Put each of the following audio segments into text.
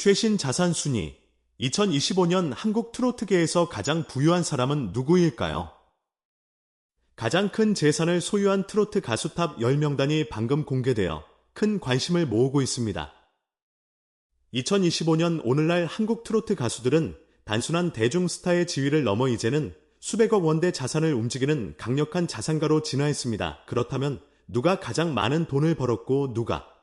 최신 자산 순위 2025년 한국 트로트계에서 가장 부유한 사람은 누구일까요? 가장 큰 재산을 소유한 트로트 가수 탑 10명단이 방금 공개되어 큰 관심을 모으고 있습니다. 2025년 오늘날 한국 트로트 가수들은 단순한 대중 스타의 지위를 넘어 이제는 수백억 원대 자산을 움직이는 강력한 자산가로 진화했습니다. 그렇다면 누가 가장 많은 돈을 벌었고 누가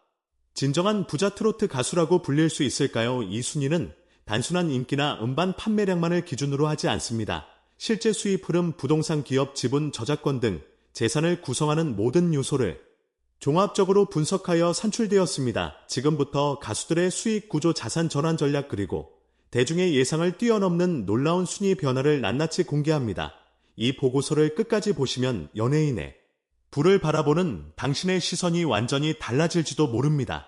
진정한 부자 트로트 가수라고 불릴 수 있을까요? 이 순위는 단순한 인기나 음반 판매량만을 기준으로 하지 않습니다. 실제 수입 흐름, 부동산 기업, 지분, 저작권 등 재산을 구성하는 모든 요소를 종합적으로 분석하여 산출되었습니다. 지금부터 가수들의 수익 구조 자산 전환 전략 그리고 대중의 예상을 뛰어넘는 놀라운 순위 변화를 낱낱이 공개합니다. 이 보고서를 끝까지 보시면 연예인의 불을 바라보는 당신의 시선이 완전히 달라질지도 모릅니다.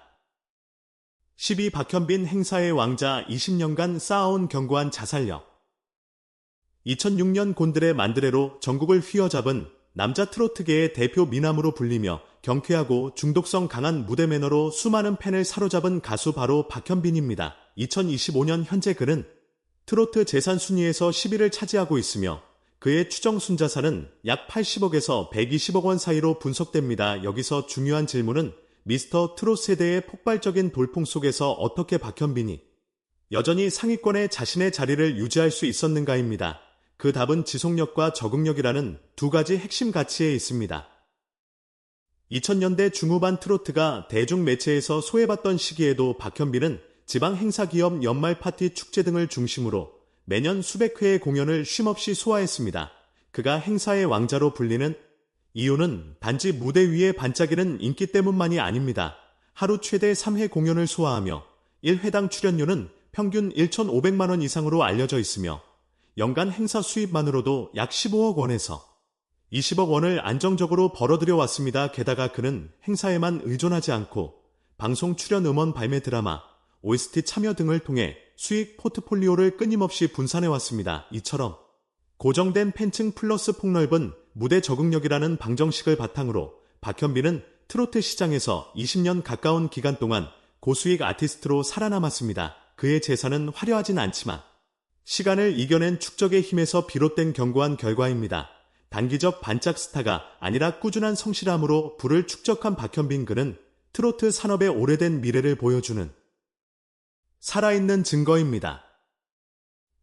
12 박현빈 행사의 왕자 20년간 쌓아온 견고한 자살력 2006년 곤드레 만드레로 전국을 휘어잡은 남자 트로트계의 대표 미남으로 불리며 경쾌하고 중독성 강한 무대 매너로 수많은 팬을 사로잡은 가수 바로 박현빈입니다. 2025년 현재 그는 트로트 재산 순위에서 10위를 차지하고 있으며 그의 추정 순자산은 약 80억에서 120억 원 사이로 분석됩니다. 여기서 중요한 질문은 미스터 트롯 세대의 폭발적인 돌풍 속에서 어떻게 박현빈이 여전히 상위권에 자신의 자리를 유지할 수 있었는가입니다. 그 답은 지속력과 적응력이라는 두 가지 핵심 가치에 있습니다. 2000년대 중후반 트로트가 대중 매체에서 소외받던 시기에도 박현빈은 지방 행사 기업 연말 파티 축제 등을 중심으로 매년 수백 회의 공연을 쉼없이 소화했습니다. 그가 행사의 왕자로 불리는 이유는 단지 무대 위에 반짝이는 인기 때문만이 아닙니다. 하루 최대 3회 공연을 소화하며 1회당 출연료는 평균 1,500만 원 이상으로 알려져 있으며 연간 행사 수입만으로도 약 15억 원에서 20억 원을 안정적으로 벌어들여 왔습니다. 게다가 그는 행사에만 의존하지 않고 방송 출연 음원 발매 드라마, OST 참여 등을 통해 수익 포트폴리오를 끊임없이 분산해 왔습니다. 이처럼 고정된 팬층 플러스 폭넓은 무대 적응력이라는 방정식을 바탕으로 박현빈은 트로트 시장에서 20년 가까운 기간 동안 고수익 아티스트로 살아남았습니다. 그의 재산은 화려하진 않지만 시간을 이겨낸 축적의 힘에서 비롯된 견고한 결과입니다. 단기적 반짝 스타가 아니라 꾸준한 성실함으로 부를 축적한 박현빈 그는 트로트 산업의 오래된 미래를 보여주는 살아있는 증거입니다.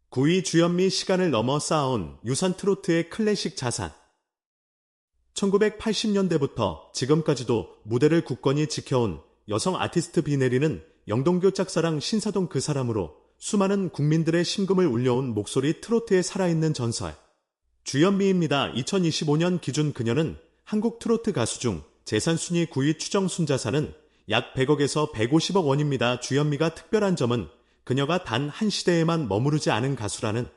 9위 주현미 시간을 넘어 쌓아온 유산 트로트의 클래식 자산 1980년대부터 지금까지도 무대를 굳건히 지켜온 여성 아티스트 비네리는 영동교 짝사랑 신사동 그 사람으로 수많은 국민들의 심금을 울려온 목소리 트로트에 살아있는 전설 주현미입니다. 2025년 기준 그녀는 한국 트로트 가수 중 재산 순위 9위 추정 순자산은 약 100억에서 150억 원입니다. 주현미가 특별한 점은 그녀가 단 한 시대에만 머무르지 않은 가수라는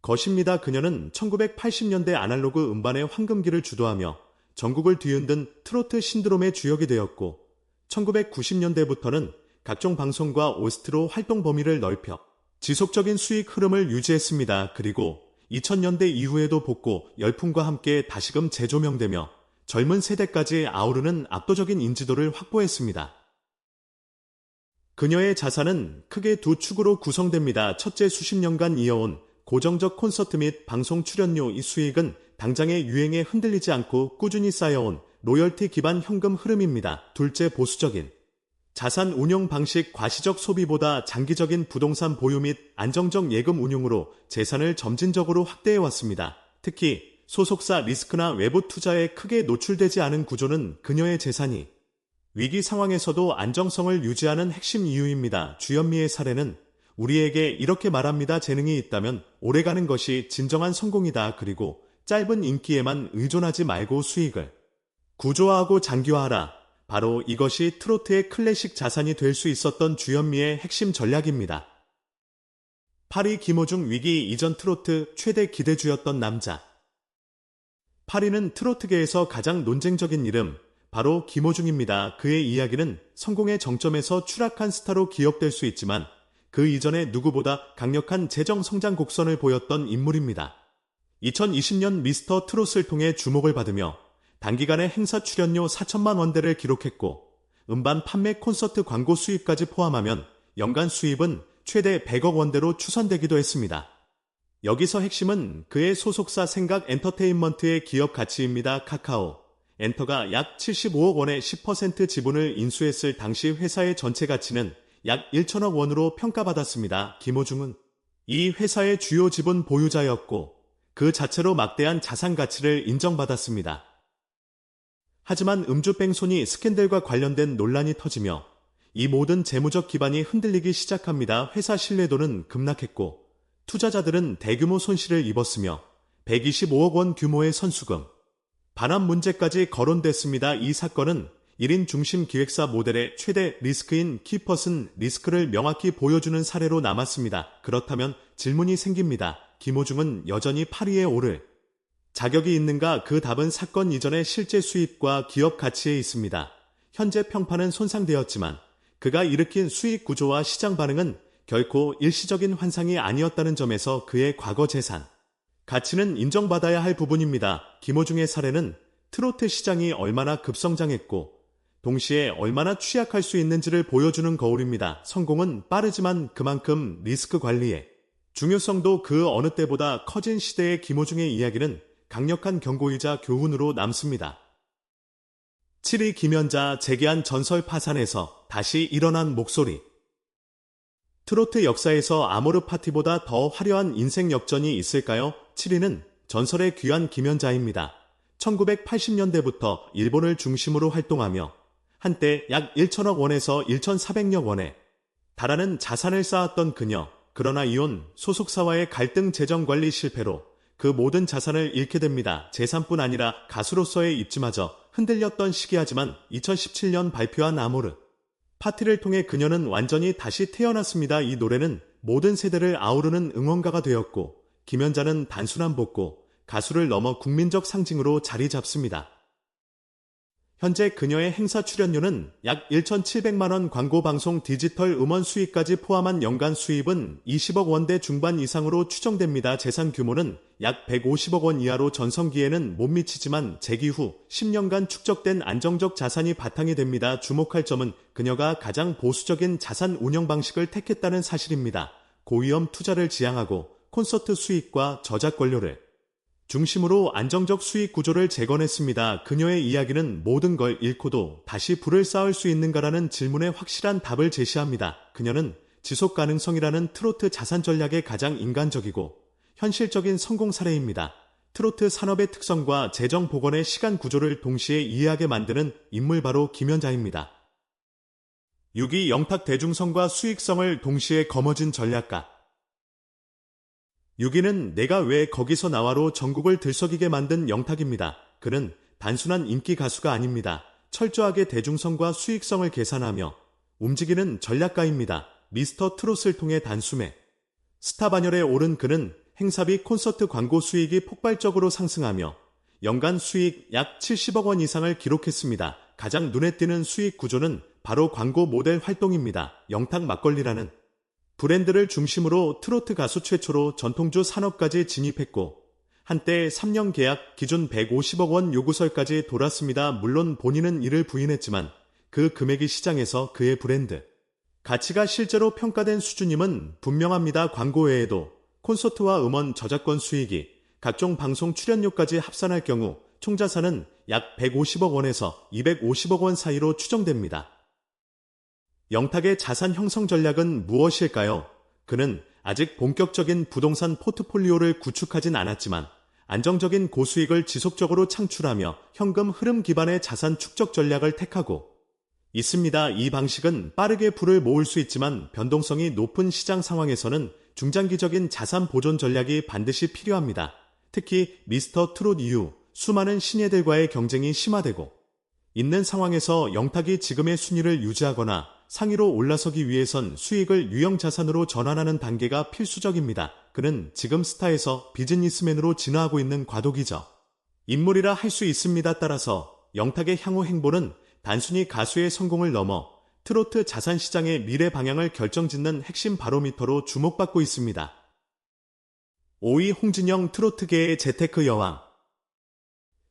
것입니다. 그녀는 1980년대 아날로그 음반의 황금기를 주도하며 전국을 뒤흔든 트로트 신드롬의 주역이 되었고 1990년대부터는 각종 방송과 오스트로 활동 범위를 넓혀 지속적인 수익 흐름을 유지했습니다. 그리고 2000년대 이후에도 복고 열풍과 함께 다시금 재조명되며 젊은 세대까지 아우르는 압도적인 인지도를 확보했습니다. 그녀의 자산은 크게 두 축으로 구성됩니다. 첫째 수십 년간 이어온 고정적 콘서트 및 방송 출연료 이 수익은 당장의 유행에 흔들리지 않고 꾸준히 쌓여온 로열티 기반 현금 흐름입니다. 둘째 보수적인 자산 운용 방식 과시적 소비보다 장기적인 부동산 보유 및 안정적 예금 운용으로 재산을 점진적으로 확대해 왔습니다. 특히 소속사 리스크나 외부 투자에 크게 노출되지 않은 구조는 그녀의 재산이 위기 상황에서도 안정성을 유지하는 핵심 이유입니다. 주현미의 사례는 우리에게 이렇게 말합니다. 재능이 있다면 오래가는 것이 진정한 성공이다. 그리고 짧은 인기에만 의존하지 말고 수익을 구조화하고 장기화하라. 바로 이것이 트로트의 클래식 자산이 될 수 있었던 주현미의 핵심 전략입니다. 파리 김호중 위기 이전 트로트 최대 기대주였던 남자. 파리는 트로트계에서 가장 논쟁적인 이름, 바로 김호중입니다. 그의 이야기는 성공의 정점에서 추락한 스타로 기억될 수 있지만 그 이전에 누구보다 강력한 재정 성장 곡선을 보였던 인물입니다. 2020년 미스터 트롯을 통해 주목을 받으며 단기간에 행사 출연료 4천만 원대를 기록했고 음반 판매 콘서트 광고 수입까지 포함하면 연간 수입은 최대 100억 원대로 추산되기도 했습니다. 여기서 핵심은 그의 소속사 생각 엔터테인먼트의 기업 가치입니다. 카카오. 엔터가 약 75억 원의 10% 지분을 인수했을 당시 회사의 전체 가치는 약 1천억 원으로 평가받았습니다. 김호중은 이 회사의 주요 지분 보유자였고 그 자체로 막대한 자산 가치를 인정받았습니다. 하지만 음주뺑소니 스캔들과 관련된 논란이 터지며 이 모든 재무적 기반이 흔들리기 시작합니다. 회사 신뢰도는 급락했고 투자자들은 대규모 손실을 입었으며 125억 원 규모의 선수금, 반환 문제까지 거론됐습니다. 이 사건은 1인 중심 기획사 모델의 최대 리스크인 키퍼슨 리스크를 명확히 보여주는 사례로 남았습니다. 그렇다면 질문이 생깁니다. 김호중은 여전히 8위에 오를 자격이 있는가? 그 답은 사건 이전의 실제 수입과 기업 가치에 있습니다. 현재 평판은 손상되었지만 그가 일으킨 수익 구조와 시장 반응은 결코 일시적인 환상이 아니었다는 점에서 그의 과거 재산, 가치는 인정받아야 할 부분입니다. 김호중의 사례는 트로트 시장이 얼마나 급성장했고 동시에 얼마나 취약할 수 있는지를 보여주는 거울입니다. 성공은 빠르지만 그만큼 리스크 관리에 중요성도 그 어느 때보다 커진 시대의 김호중의 이야기는 강력한 경고이자 교훈으로 남습니다. 7위 김연자 재개한 전설 파산에서 다시 일어난 목소리. 트로트 역사에서 아모르 파티보다 더 화려한 인생 역전이 있을까요? 7위는 전설의 귀한 김연자입니다. 1980년대부터 일본을 중심으로 활동하며 한때 약 1천억 원에서 1,400여 원에 달하는 자산을 쌓았던 그녀. 그러나 이혼, 소속사와의 갈등 재정 관리 실패로 그 모든 자산을 잃게 됩니다. 재산뿐 아니라 가수로서의 입지마저 흔들렸던 시기하지만 2017년 발표한 아모르. 파티를 통해 그녀는 완전히 다시 태어났습니다. 이 노래는 모든 세대를 아우르는 응원가가 되었고 김연자는 단순한 복고, 가수를 넘어 국민적 상징으로 자리 잡습니다. 현재 그녀의 행사 출연료는 약 1,700만원 광고 방송 디지털 음원 수익까지 포함한 연간 수입은 20억 원대 중반 이상으로 추정됩니다. 재산 규모는 약 150억 원 이하로 전성기에는 못 미치지만 재기 후 10년간 축적된 안정적 자산이 바탕이 됩니다. 주목할 점은 그녀가 가장 보수적인 자산 운영 방식을 택했다는 사실입니다. 고위험 투자를 지향하고 콘서트 수익과 저작 권료를 중심으로 안정적 수익 구조를 재건했습니다. 그녀의 이야기는 모든 걸 잃고도 다시 불을 쌓을 수 있는가라는 질문에 확실한 답을 제시합니다. 그녀는 지속 가능성이라는 트로트 자산 전략의 가장 인간적이고 현실적인 성공 사례입니다. 트로트 산업의 특성과 재정 복원의 시간 구조를 동시에 이해하게 만드는 인물 바로 김연자입니다. 6위 영탁 대중성과 수익성을 동시에 거머쥔 전략가 6위는 내가 왜 거기서 나와로 전국을 들썩이게 만든 영탁입니다. 그는 단순한 인기 가수가 아닙니다. 철저하게 대중성과 수익성을 계산하며 움직이는 전략가입니다. 미스터 트롯을 통해 단숨에 스타 반열에 오른 그는 행사비 콘서트 광고 수익이 폭발적으로 상승하며 연간 수익 약 70억 원 이상을 기록했습니다. 가장 눈에 띄는 수익 구조는 바로 광고 모델 활동입니다. 영탁 막걸리라는 브랜드를 중심으로 트로트 가수 최초로 전통주 산업까지 진입했고 한때 3년 계약 기준 150억 원 요구설까지 돌았습니다. 물론 본인은 이를 부인했지만 그 금액이 시장에서 그의 브랜드 가치가 실제로 평가된 수준임은 분명합니다. 광고 외에도 콘서트와 음원 저작권 수익이 각종 방송 출연료까지 합산할 경우 총자산은 약 150억 원에서 250억 원 사이로 추정됩니다. 영탁의 자산 형성 전략은 무엇일까요? 그는 아직 본격적인 부동산 포트폴리오를 구축하진 않았지만 안정적인 고수익을 지속적으로 창출하며 현금 흐름 기반의 자산 축적 전략을 택하고 있습니다. 이 방식은 빠르게 불을 모을 수 있지만 변동성이 높은 시장 상황에서는 중장기적인 자산 보존 전략이 반드시 필요합니다. 특히 미스터 트롯 이후 수많은 신예들과의 경쟁이 심화되고 있는 상황에서 영탁이 지금의 순위를 유지하거나 상위로 올라서기 위해선 수익을 유형 자산으로 전환하는 단계가 필수적입니다. 그는 지금 스타에서 비즈니스맨으로 진화하고 있는 과도기죠. 인물이라 할 수 있습니다. 따라서 영탁의 향후 행보는 단순히 가수의 성공을 넘어 트로트 자산 시장의 미래 방향을 결정짓는 핵심 바로미터로 주목받고 있습니다. 5위 홍진영 트로트계의 재테크 여왕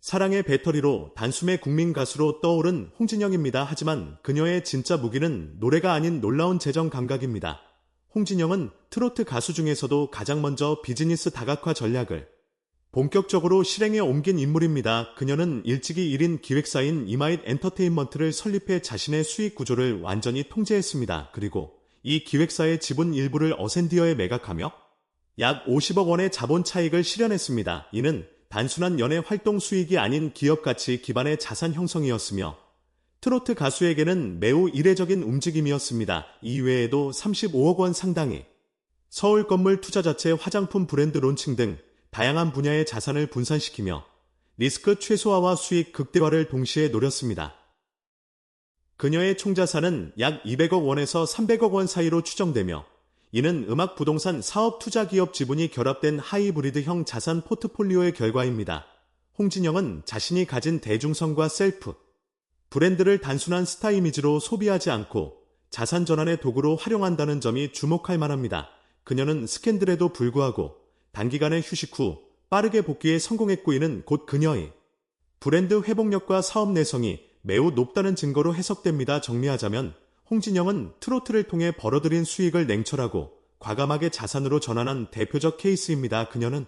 사랑의 배터리로 단숨에 국민 가수로 떠오른 홍진영입니다. 하지만 그녀의 진짜 무기는 노래가 아닌 놀라운 재정 감각입니다. 홍진영은 트로트 가수 중에서도 가장 먼저 비즈니스 다각화 전략을 본격적으로 실행에 옮긴 인물입니다. 그녀는 일찍이 1인 기획사인 이마잇 엔터테인먼트를 설립해 자신의 수익 구조를 완전히 통제했습니다. 그리고 이 기획사의 지분 일부를 어센디어에 매각하며 약 50억 원의 자본 차익을 실현했습니다. 이는 단순한 연예 활동 수익이 아닌 기업 가치 기반의 자산 형성이었으며 트로트 가수에게는 매우 이례적인 움직임이었습니다. 이외에도 35억 원 상당의 서울 건물 투자 자체 화장품 브랜드 론칭 등 다양한 분야의 자산을 분산시키며 리스크 최소화와 수익 극대화를 동시에 노렸습니다. 그녀의 총자산은 약 200억 원에서 300억 원 사이로 추정되며 이는 음악 부동산 사업 투자 기업 지분이 결합된 하이브리드형 자산 포트폴리오의 결과입니다. 홍진영은 자신이 가진 대중성과 셀프, 브랜드를 단순한 스타 이미지로 소비하지 않고 자산 전환의 도구로 활용한다는 점이 주목할 만합니다. 그녀는 스캔들에도 불구하고 단기간의 휴식 후 빠르게 복귀에 성공했고 이는 곧 그녀의 브랜드 회복력과 사업 내성이 매우 높다는 증거로 해석됩니다. 정리하자면 홍진영은 트로트를 통해 벌어들인 수익을 냉철하고 과감하게 자산으로 전환한 대표적 케이스입니다. 그녀는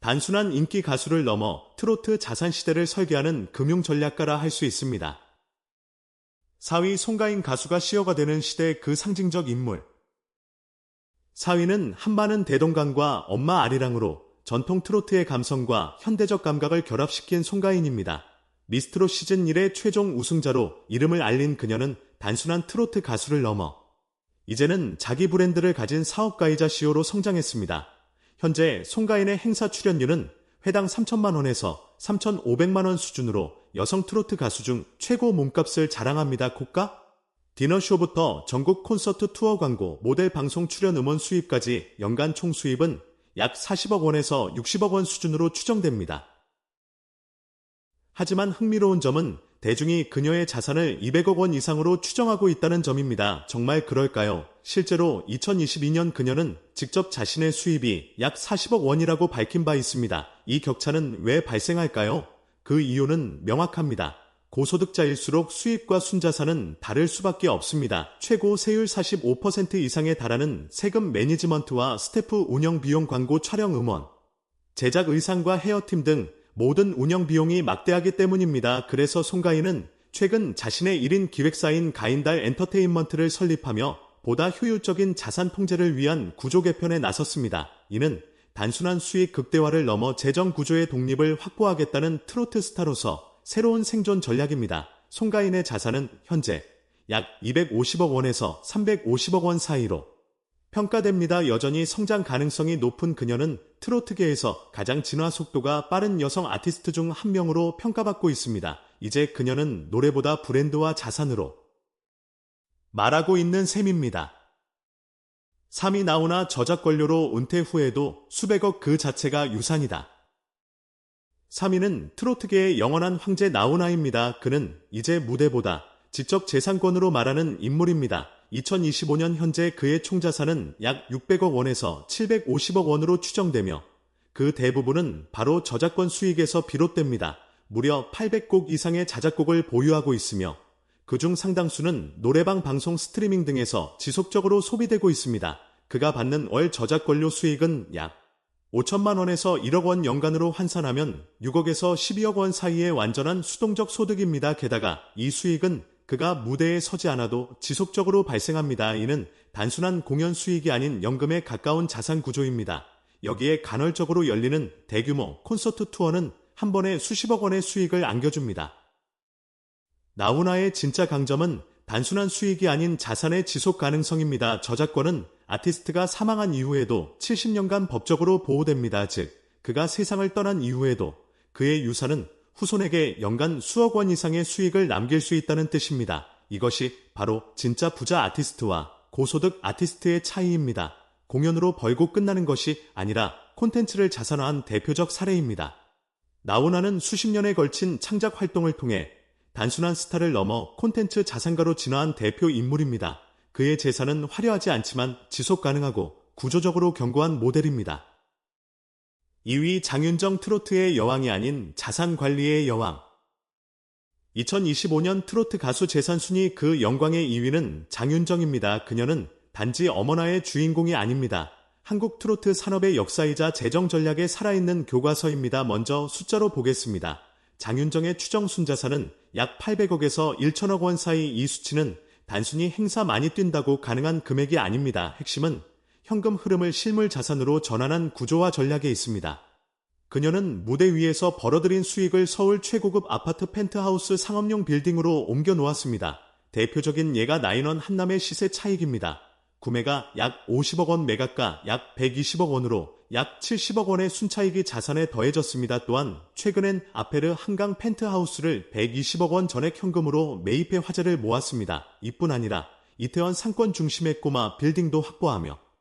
단순한 인기 가수를 넘어 트로트 자산 시대를 설계하는 금융 전략가라 할 수 있습니다. 4위 송가인 가수가 시어가 되는 시대 그 상징적 인물. 4위는 한반은 대동강과 엄마 아리랑으로 전통 트로트의 감성과 현대적 감각을 결합시킨 송가인입니다. 미스트로 시즌 1의 최종 우승자로 이름을 알린 그녀는 단순한 트로트 가수를 넘어 이제는 자기 브랜드를 가진 사업가이자 CEO로 성장했습니다. 현재 송가인의 행사 출연료는 회당 3천만 원에서 3,500만 원 수준으로 여성 트로트 가수 중 최고 몸값을 자랑합니다. 고가 디너쇼부터 전국 콘서트 투어 광고, 모델 방송 출연 음원 수입까지 연간 총 수입은 약 40억 원에서 60억 원 수준으로 추정됩니다. 하지만 흥미로운 점은 대중이 그녀의 자산을 200억 원 이상으로 추정하고 있다는 점입니다. 정말 그럴까요? 실제로 2022년 그녀는 직접 자신의 수입이 약 40억 원이라고 밝힌 바 있습니다. 이 격차는 왜 발생할까요? 그 이유는 명확합니다. 고소득자일수록 수입과 순자산은 다를 수밖에 없습니다. 최고 세율 45% 이상에 달하는 세금 매니지먼트와 스태프 운영 비용 광고 촬영 음원, 제작 의상과 헤어팀 등 모든 운영 비용이 막대하기 때문입니다. 그래서 송가인은 최근 자신의 1인 기획사인 가인달 엔터테인먼트를 설립하며 보다 효율적인 자산 통제를 위한 구조 개편에 나섰습니다. 이는 단순한 수익 극대화를 넘어 재정 구조의 독립을 확보하겠다는 트로트 스타로서 새로운 생존 전략입니다. 송가인의 자산은 현재 약 250억 원에서 350억 원 사이로 평가됩니다. 여전히 성장 가능성이 높은 그녀는 트로트계에서 가장 진화 속도가 빠른 여성 아티스트 중 한 명으로 평가받고 있습니다. 이제 그녀는 노래보다 브랜드와 자산으로 말하고 있는 셈입니다. 3위 나오나 저작 권료로 은퇴 후에도 수백억 그 자체가 유산이다. 3위는 트로트계의 영원한 황제 나훈아입니다. 그는 이제 무대보다 직접 재산권으로 말하는 인물입니다. 2025년 현재 그의 총자산은 약 600억 원에서 750억 원으로 추정되며 그 대부분은 바로 저작권 수익에서 비롯됩니다. 무려 800곡 이상의 자작곡을 보유하고 있으며 그중 상당수는 노래방 방송 스트리밍 등에서 지속적으로 소비되고 있습니다. 그가 받는 월 저작권료 수익은 약 5천만 원에서 1억 원 연간으로 환산하면 6억에서 12억 원 사이의 완전한 수동적 소득입니다. 게다가 이 수익은 그가 무대에 서지 않아도 지속적으로 발생합니다. 이는 단순한 공연 수익이 아닌 연금에 가까운 자산 구조입니다. 여기에 간헐적으로 열리는 대규모 콘서트 투어는 한 번에 수십억 원의 수익을 안겨줍니다. 나훈아의 진짜 강점은 단순한 수익이 아닌 자산의 지속 가능성입니다. 저작권은 아티스트가 사망한 이후에도 70년간 법적으로 보호됩니다. 즉, 그가 세상을 떠난 이후에도 그의 유산은 후손에게 연간 수억 원 이상의 수익을 남길 수 있다는 뜻입니다. 이것이 바로 진짜 부자 아티스트와 고소득 아티스트의 차이입니다. 공연으로 벌고 끝나는 것이 아니라 콘텐츠를 자산화한 대표적 사례입니다. 나훈아는 수십 년에 걸친 창작 활동을 통해 단순한 스타를 넘어 콘텐츠 자산가로 진화한 대표 인물입니다. 그의 재산은 화려하지 않지만 지속 가능하고 구조적으로 견고한 모델입니다. 2위 장윤정 트로트의 여왕이 아닌 자산 관리의 여왕. 2025년 트로트 가수 재산 순위 그 영광의 2위는 장윤정입니다. 그녀는 단지 어머나의 주인공이 아닙니다. 한국 트로트 산업의 역사이자 재정 전략에 살아있는 교과서입니다. 먼저 숫자로 보겠습니다. 장윤정의 추정 순자산은 약 800억에서 1천억 원 사이 이 수치는 단순히 행사 많이 뛴다고 가능한 금액이 아닙니다. 핵심은 현금 흐름을 실물 자산으로 전환한 구조와 전략에 있습니다. 그녀는 무대 위에서 벌어들인 수익을 서울 최고급 아파트 펜트하우스 상업용 빌딩으로 옮겨 놓았습니다. 대표적인 예가 나인원 한남의 시세 차익입니다. 구매가 약 50억 원 매각가 약 120억 원으로 약 70억 원의 순차익이 자산에 더해졌습니다. 또한 최근엔 아페르 한강 펜트하우스를 120억 원 전액 현금으로 매입해 화제를 모았습니다. 이뿐 아니라 이태원 상권 중심의 꼬마 빌딩도 확보하며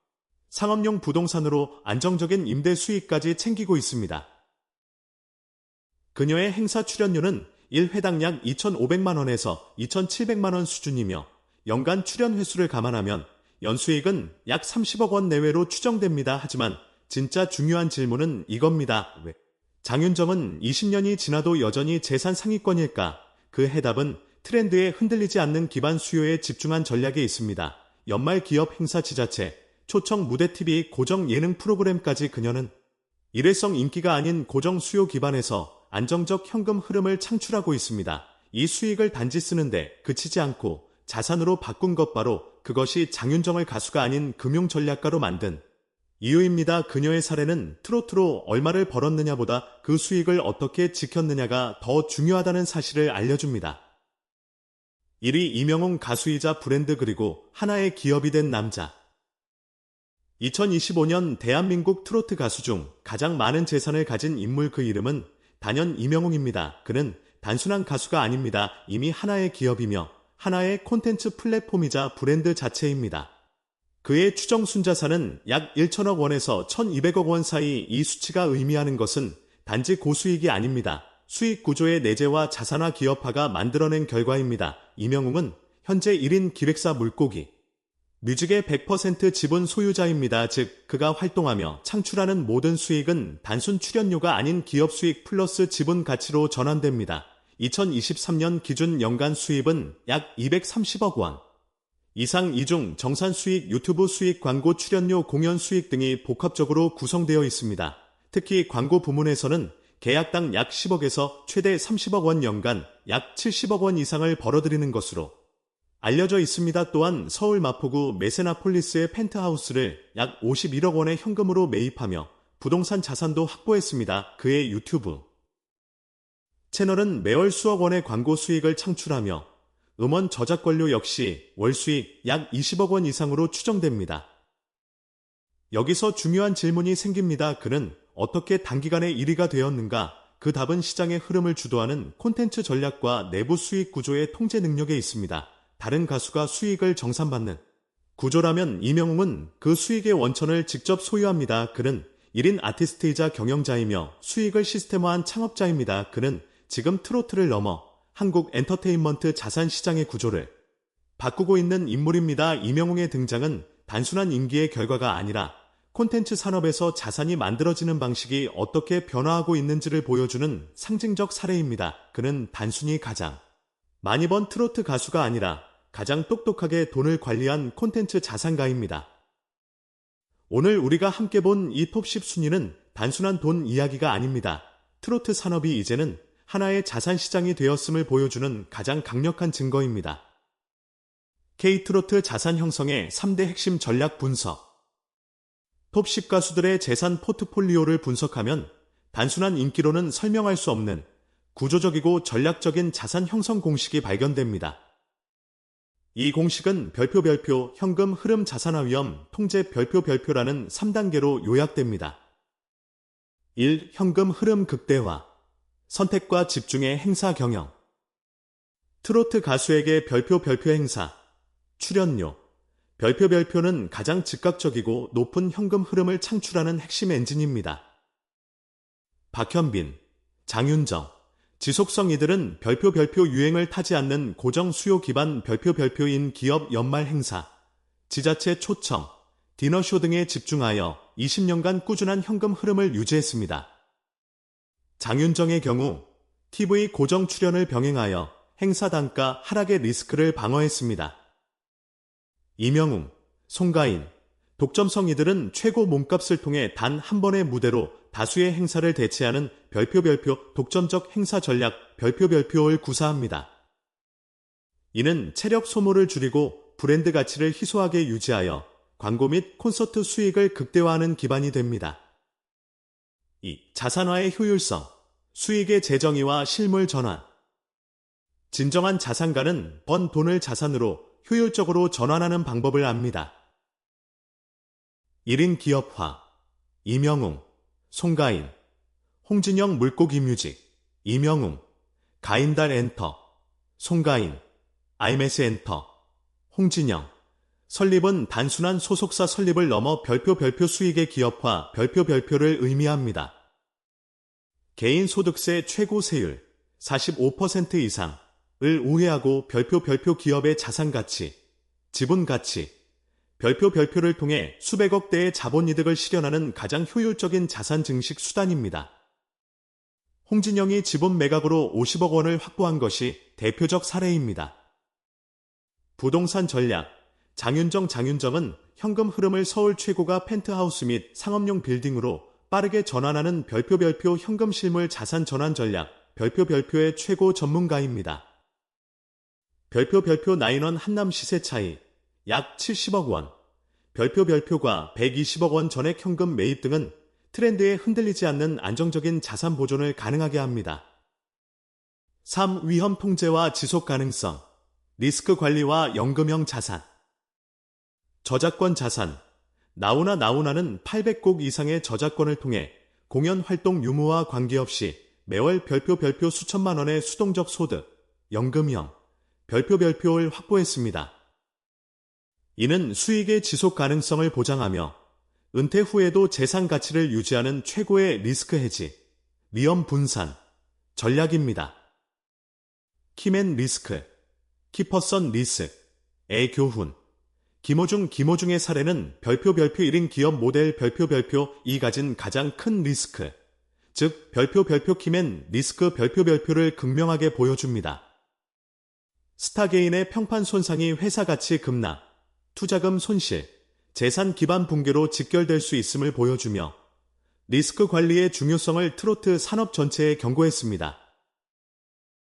상업용 부동산으로 안정적인 임대 수익까지 챙기고 있습니다. 그녀의 행사 출연료는 1회당 약 2,500만 원에서 2,700만 원 수준이며 연간 출연 횟수를 감안하면 연수익은 약 30억 원 내외로 추정됩니다. 하지만 진짜 중요한 질문은 이겁니다. 왜? 장윤정은 20년이 지나도 여전히 재산 상위권일까? 그 해답은 트렌드에 흔들리지 않는 기반 수요에 집중한 전략에 있습니다. 연말 기업 행사 지자체, 초청 무대 TV 고정 예능 프로그램까지 그녀는 일회성 인기가 아닌 고정 수요 기반에서 안정적 현금 흐름을 창출하고 있습니다. 이 수익을 단지 쓰는데 그치지 않고 자산으로 바꾼 것 바로 그것이 장윤정을 가수가 아닌 금융 전략가로 만든 이유입니다. 그녀의 사례는 트로트로 얼마를 벌었느냐보다 그 수익을 어떻게 지켰느냐가 더 중요하다는 사실을 알려줍니다. 1위 이명웅 가수이자 브랜드 그리고 하나의 기업이 된 남자. 2025년 대한민국 트로트 가수 중 가장 많은 재산을 가진 인물 그 이름은 단연 이명웅입니다. 그는 단순한 가수가 아닙니다. 이미 하나의 기업이며 하나의 콘텐츠 플랫폼이자 브랜드 자체입니다. 그의 추정 순자산은 약 1천억 원에서 1200억 원 사이 이 수치가 의미하는 것은 단지 고수익이 아닙니다. 수익 구조의 내재와 자산화 기업화가 만들어낸 결과입니다. 이명웅은 현재 1인 기획사 물고기, 뮤직의 100% 지분 소유자입니다. 즉, 그가 활동하며 창출하는 모든 수익은 단순 출연료가 아닌 기업 수익 플러스 지분 가치로 전환됩니다. 2023년 기준 연간 수입은 약 230억 원. 이상 이중 정산 수익, 유튜브 수익, 광고 출연료, 공연 수익 등이 복합적으로 구성되어 있습니다. 특히 광고 부문에서는 계약당 약 10억에서 최대 30억 원 연간 약 70억 원 이상을 벌어들이는 것으로 알려져 있습니다. 또한 서울 마포구 메세나폴리스의 펜트하우스를 약 51억 원의 현금으로 매입하며 부동산 자산도 확보했습니다. 그의 유튜브 채널은 매월 수억 원의 광고 수익을 창출하며 음원 저작권료 역시 월 수익 약 20억 원 이상으로 추정됩니다. 여기서 중요한 질문이 생깁니다. 그는 어떻게 단기간에 1위가 되었는가? 그 답은 시장의 흐름을 주도하는 콘텐츠 전략과 내부 수익 구조의 통제 능력에 있습니다. 다른 가수가 수익을 정산받는 구조라면 이명웅은 그 수익의 원천을 직접 소유합니다. 그는 1인 아티스트이자 경영자이며 수익을 시스템화한 창업자입니다. 그는 지금 트로트를 넘어 한국 엔터테인먼트 자산 시장의 구조를 바꾸고 있는 인물입니다. 이명웅의 등장은 단순한 인기의 결과가 아니라 콘텐츠 산업에서 자산이 만들어지는 방식이 어떻게 변화하고 있는지를 보여주는 상징적 사례입니다. 그는 단순히 가장 많이 번 트로트 가수가 아니라 가장 똑똑하게 돈을 관리한 콘텐츠 자산가입니다. 오늘 우리가 함께 본 이 톱10 순위는 단순한 돈 이야기가 아닙니다. 트로트 산업이 이제는 하나의 자산 시장이 되었음을 보여주는 가장 강력한 증거입니다. K트로트 자산 형성의 3대 핵심 전략 분석. 톱10 가수들의 재산 포트폴리오를 분석하면 단순한 인기로는 설명할 수 없는 구조적이고 전략적인 자산 형성 공식이 발견됩니다. 이 공식은 별표 별표 현금 흐름 자산화 위험 통제 별표 별표라는 3단계로 요약됩니다. 1. 현금 흐름 극대화 선택과 집중의 행사 경영 트로트 가수에게 별표 별표 행사 출연료 별표 별표는 가장 즉각적이고 높은 현금 흐름을 창출하는 핵심 엔진입니다. 박현빈, 장윤정, 지속성 이들은 별표 별표 유행을 타지 않는 고정 수요 기반 별표 별표인 기업 연말 행사, 지자체 초청, 디너쇼 등에 집중하여 20년간 꾸준한 현금 흐름을 유지했습니다. 장윤정의 경우 TV 고정 출연을 병행하여 행사 단가 하락의 리스크를 방어했습니다. 이명웅, 송가인, 독점성 이들은 최고 몸값을 통해 단 한 번의 무대로 다수의 행사를 대체하는 별표별표 독점적 행사 전략 별표별표를 구사합니다. 이는 체력 소모를 줄이고 브랜드 가치를 희소하게 유지하여 광고 및 콘서트 수익을 극대화하는 기반이 됩니다. 2. 자산화의 효율성, 수익의 재정의와 실물 전환. 진정한 자산가는 번 돈을 자산으로 효율적으로 전환하는 방법을 압니다. 1인 기업화, 이명웅, 송가인, 홍진영 물고기 뮤직, 이명웅, 가인달 엔터, 송가인, IMS 엔터, 홍진영, 설립은 단순한 소속사 설립을 넘어 별표 별표 수익의 기업화 별표 별표를 의미합니다. 개인 소득세 최고 세율 45% 이상을 우회하고 별표 별표 기업의 자산 가치, 지분 가치, 별표 별표를 통해 수백억 대의 자본 이득을 실현하는 가장 효율적인 자산 증식 수단입니다. 홍진영이 지분 매각으로 50억 원을 확보한 것이 대표적 사례입니다. 부동산 전략 장윤정 장윤정은 현금 흐름을 서울 최고가 펜트하우스 및 상업용 빌딩으로 빠르게 전환하는 별표 별표 현금 실물 자산 전환 전략 별표 별표의 최고 전문가입니다. 별표 별표 나인원 한남 시세 차이 약 70억 원, 별표 별표가 120억 원 전액 현금 매입 등은 트렌드에 흔들리지 않는 안정적인 자산 보존을 가능하게 합니다. 3. 위험 통제와 지속 가능성, 리스크 관리와 연금형 자산. 저작권 자산. 나우나 나우나는 800곡 이상의 저작권을 통해 공연 활동 유무와 관계없이 매월 별표 별표 수천만 원의 수동적 소득, 연금형, 별표 별표를 확보했습니다. 이는 수익의 지속 가능성을 보장하며 은퇴 후에도 재산 가치를 유지하는 최고의 리스크 해지, 위험 분산, 전략입니다. 키맨 리스크, 키퍼선 리스크, 애교훈, 김호중 김호중의 사례는 별표 별표 1인 기업 모델 별표 별표 이 가진 가장 큰 리스크, 즉 별표 별표 키맨 리스크 별표 별표를 극명하게 보여줍니다. 스타게인의 평판 손상이 회사 가치 급락, 투자금 손실, 재산 기반 붕괴로 직결될 수 있음을 보여주며 리스크 관리의 중요성을 트로트 산업 전체에 경고했습니다.